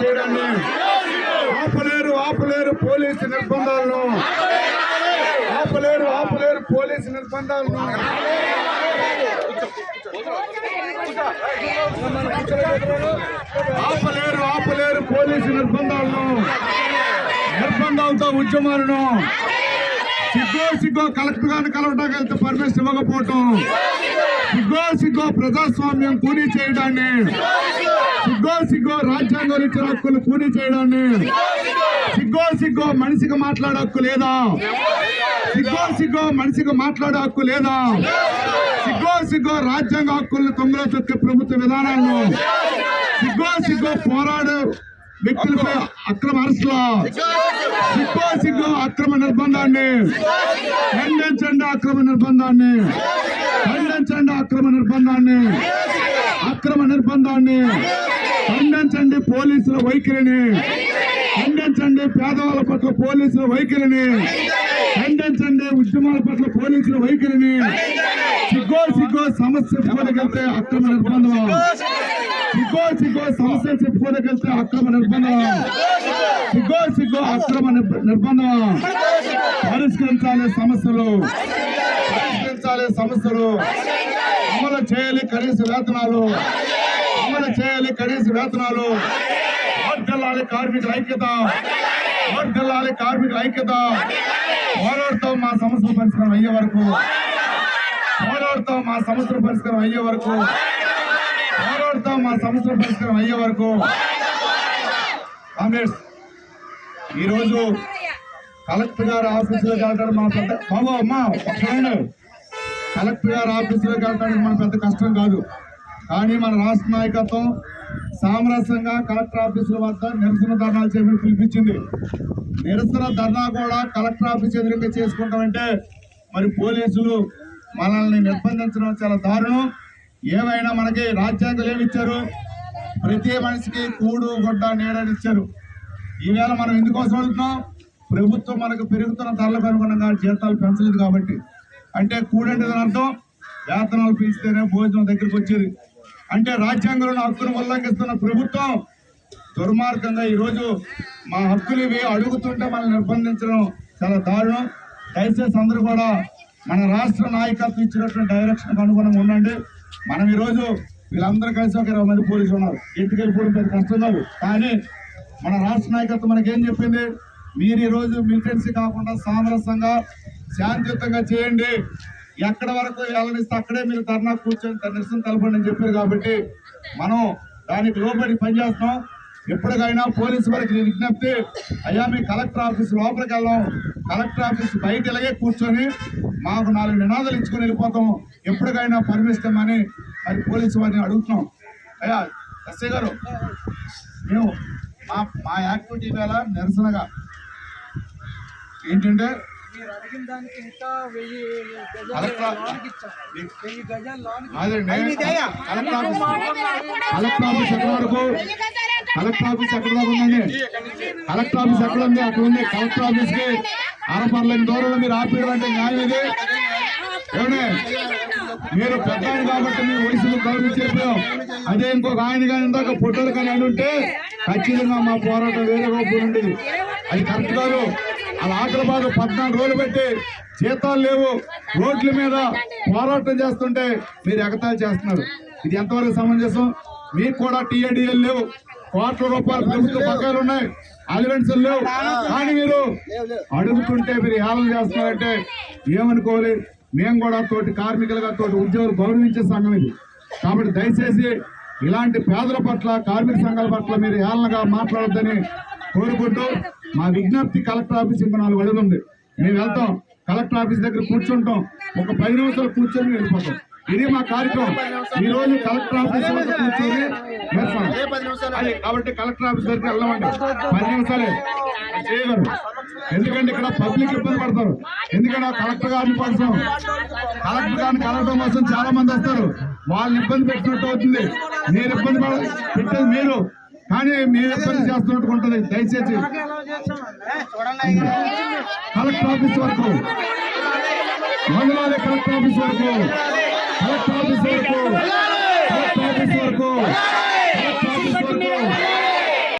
చేయడాన్ని ఆపలేరు ఆపలేరు పోలీసు నిర్బంధాలను. ఆపలేరు ఆపలేరు పోలీసు నిర్బంధాలను. ఆపలేరు ఆపలేరు పోలీసు నిర్బంధాలను. నిర్బంధాలతో ఉద్యమాలను. సిగ్గో సిగ్గో కలెక్టర్ గారిని కలవడానికి వెళ్తే పర్మిషన్ ఇవ్వకపోవటం. సిగ్గో సిగ్గో ప్రజాస్వామ్యం కూలీ చేయడాన్ని. సిగ్గో సిగ్గో రాజ్యాంగం ఇచ్చిన హక్కులు పూర్తి చేయడాన్ని. సిగ్గో సిగ్గో మనిషికి మాట్లాడే హక్కు లేదా? సిగ్గో సిగ్గో మనిషికి మాట్లాడే హక్కు లేదా? సిగ్గో సిగ్గో రాజ్యాంగ హక్కులను తొంగలో తొక్కే ప్రభుత్వ విధానాలను సిగ్గో సిగ్గో పోరాడు వ్యక్తులపై అక్రమ అరెస్టుల. సిగ్గో సిగ్గో అక్రమ నిర్బంధాన్ని. ఖండించండి అక్రమ నిర్బంధాన్ని. ఖండించండి అక్రమ నిర్బంధాన్ని. అక్రమ నిర్బంధాన్ని. పోలీసుల వైఖరిని. ఖండించండి పేదవాళ్ళ పట్ల పోలీసుల వైఖరిని. ఖండించండి ఉద్యమాల పట్ల పోలీసుల వైఖరిని. సిగ్గో సిగ్గో సమస్య చెప్పుకోగలిగితే అక్రమ నిర్బంధం. సిగ్గో సిగ్గో సమస్య చెప్పుకోగలిగితే అక్రమ నిర్బంధం. సిగ్గో సిగ్గో అక్రమ నిర్బంధం. పరిష్కరించాలి సమస్యలు. పరిష్కరించాలి సమస్యలు. అమలు చేయాలి కనీస వేతనాలు. అమలు చేయాలి కనీస వేతనాలు. వర్గల్లాలి కార్మికుల ఐక్యత. వర్గల్లాలి కార్మికుల ఐక్యత. పోరాడుతాం మా సమస్యల పరిష్కారం అయ్యే వరకు. పోరాడుతాం మా సమస్యల పరిష్కారం అయ్యే వరకు. పోరాడుతాం మా సమస్యల పరిష్కారం అయ్యే వరకు. కామ్రేడ్స్ ఈరోజు కలెక్టర్ గారి ఆఫీసులోకి వెళ్ళడానికి మన పెద్ద బాబు అమ్మ ఒక్కడే కలెక్టర్ గారి ఆఫీసులోకి కలటానికి మన పెద్ద కష్టం కాదు. కానీ మన రాష్ట్ర నాయకత్వం సామరస్యంగా కలెక్టర్ ఆఫీసుల వద్ద నిరసన ధర్నాలు చేయమని పిలిపించింది. నిరసన ధర్నా కూడా కలెక్టర్ ఆఫీస్ ఎదురుగా చేసుకుంటామంటే మరి పోలీసులు మనల్ని నిర్బంధించడం చాలా దారుణం. ఏమైనా మనకి రాజ్యాంగం ఏమిచ్చారు ప్రతి మనిషికి కూడు గుడ్డ నీడనిచ్చారు ఈవేళ మనం ఎందుకోసం వెళ్తున్నాం? ప్రభుత్వం మనకు పెరుగుతున్న ధరలకు అనుగుణంగా జీతాలు పెంచలేదు కాబట్టి. అంటే కూడంటే దాని అర్థం? వేతనాలు పెంచితేనే భోజనం దగ్గరికి వచ్చేది. అంటే రాజ్యాంగంలో హక్కును ఉల్లంఘిస్తున్న ప్రభుత్వం దుర్మార్గంగా ఈరోజు మా హక్కులు ఇవి అడుగుతుంటే మనల్ని నిర్బంధించడం చాలా దారుణం. దయచేసి అందరూ కూడా మన రాష్ట్ర నాయకత్వం ఇచ్చినటువంటి డైరెక్షన్ అనుగుణంగా ఉండండి. మనం ఈరోజు వీళ్ళందరూ కలిసి ఒక ఇరవై మంది పోలీసులు ఉన్నారు. ఇంటికి వెళ్ళిపోవడం పెద్ద కష్టం కాదు కానీ మన రాష్ట్ర నాయకత్వం మనకేం చెప్పింది? మీరు ఈరోజు మిలిటెన్సీ కాకుండా సామరస్యంగా శాంతియుతంగా చేయండి. ఎక్కడ వరకు వెళ్ళనిస్తే అక్కడే మీరు ధర్నా కూర్చొని నిరసన తెలపండి అని చెప్పారు కాబట్టి మనం దానికి లోబడి పనిచేస్తాం ఎప్పటికైనా పోలీసు వారికి నేను విజ్ఞప్తి అయ్యా మీ కలెక్టర్ ఆఫీస్ లోపలికి వెళ్ళాం కలెక్టర్ ఆఫీస్ బయట ఇలాగే కూర్చొని మాకు నాలుగు నినాదాలు ఇచ్చుకొని వెళ్ళిపోతాం. ఎప్పటికైనా పర్మిషన్ అని మరి పోలీసు వారిని అడుగుతున్నాం. అయ్యా ఎస్ఐ గారు మేము మా మా యాక్టివిటీ వేళ నిరసనగా ఏంటంటే మీరు అడిగిన దానికి ఇంకా వెయ్యి గజాలు కలెక్టర్ లోనికి ఇచ్చాం. వెయ్యి గజాలు లోనికి అదండి కలెక్టర్ ఆఫీస్ ఎక్కడ వరకు కలెక్టర్ ఆఫీస్ ఎక్కడ దాకా ఉందండి కలెక్టర్ ఆఫీస్ ఎక్కడ ఉంది? అక్కడ ఉంది? కలెక్టర్ ఆఫీస్కి అరపర్లేని దూరంలో మీరు ఆపేయడం అంటే న్యాయం ఇది? ఏమండి? మీరు పెద్ద కాబట్టి మీ వయసును గౌరవించి చెప్పాం అదే ఇంకొక ఆయన కానీ ఇందాక ఫోటోలు కానీ అని ఉంటే ఖచ్చితంగా మా పోరాటం వేరే రూపం ఉండేది అది కరెక్ట్ కాదు. అలా ఆకలి బాధ పద్నాలుగు రోజులు పెట్టి జీతాలు లేవు. రోడ్ల మీద పోరాటం చేస్తుంటే మీరు ఎగతాలు చేస్తున్నారు. ఇది ఎంతవరకు సమంజసం? మీకు కూడా టీఏడీఎల్ లేవు. కోట్ల రూపాయలు ప్రభుత్వ పథకాలు ఉన్నాయి. అలివెన్స్ లేవు. కానీ మీరు అడుగుతుంటే మీరు హేళన చేస్తున్నారంటే ఏమనుకోవాలి? మేము కూడా తోటి కార్మికులుగా తోటి ఉద్యోగులు గౌరవించే సంఘం ఇది. కాబట్టి దయచేసి ఇలాంటి పేదల పట్ల కార్మిక సంఘాల పట్ల మీరు హేళనగా మాట్లాడొద్దని కోరుకుంటూ మా విజ్ఞప్తి కలెక్టర్ ఆఫీస్ ఇంకా నాలుగు అడుగులు ఉంది. మేము వెళ్తాం. కలెక్టర్ ఆఫీస్ దగ్గర కూర్చుంటాం. ఒక పది నిమిషాలు కూర్చొని వెళ్ళిపోతాం. ఇది మా కార్యక్రమం. ఈ రోజు కలెక్టర్ ఆఫీస్ కూర్చొని కాబట్టి కలెక్టర్ ఆఫీస్ దగ్గరికి వెళ్ళమండి. పది నిమిషాలే. చేయగలరు. ఎందుకంటే ఇక్కడ పబ్లిక్ ఇబ్బంది పడతారు. ఎందుకంటే కలెక్టర్ గారిని పడతాం కలెక్టర్ గారిని కలవడం కోసం చాలా మంది వస్తారు. వాళ్ళని ఇబ్బంది పెట్టినట్టు అవుతుంది. మీరు ఇబ్బంది పడ పెట్టేది మీరు. కానీ మేము ఇబ్బంది చేస్తున్నట్టు ఉంటుంది. దయచేసి కలెక్టర్ ఆఫీస్ వరకు. మంగళవారం కలెక్టర్ ఆఫీస్ వరకు. కలెక్టర్ ఆఫీస్ వరకు. కలెక్టర్ ఆఫీస్ వరకు. కలెక్టర్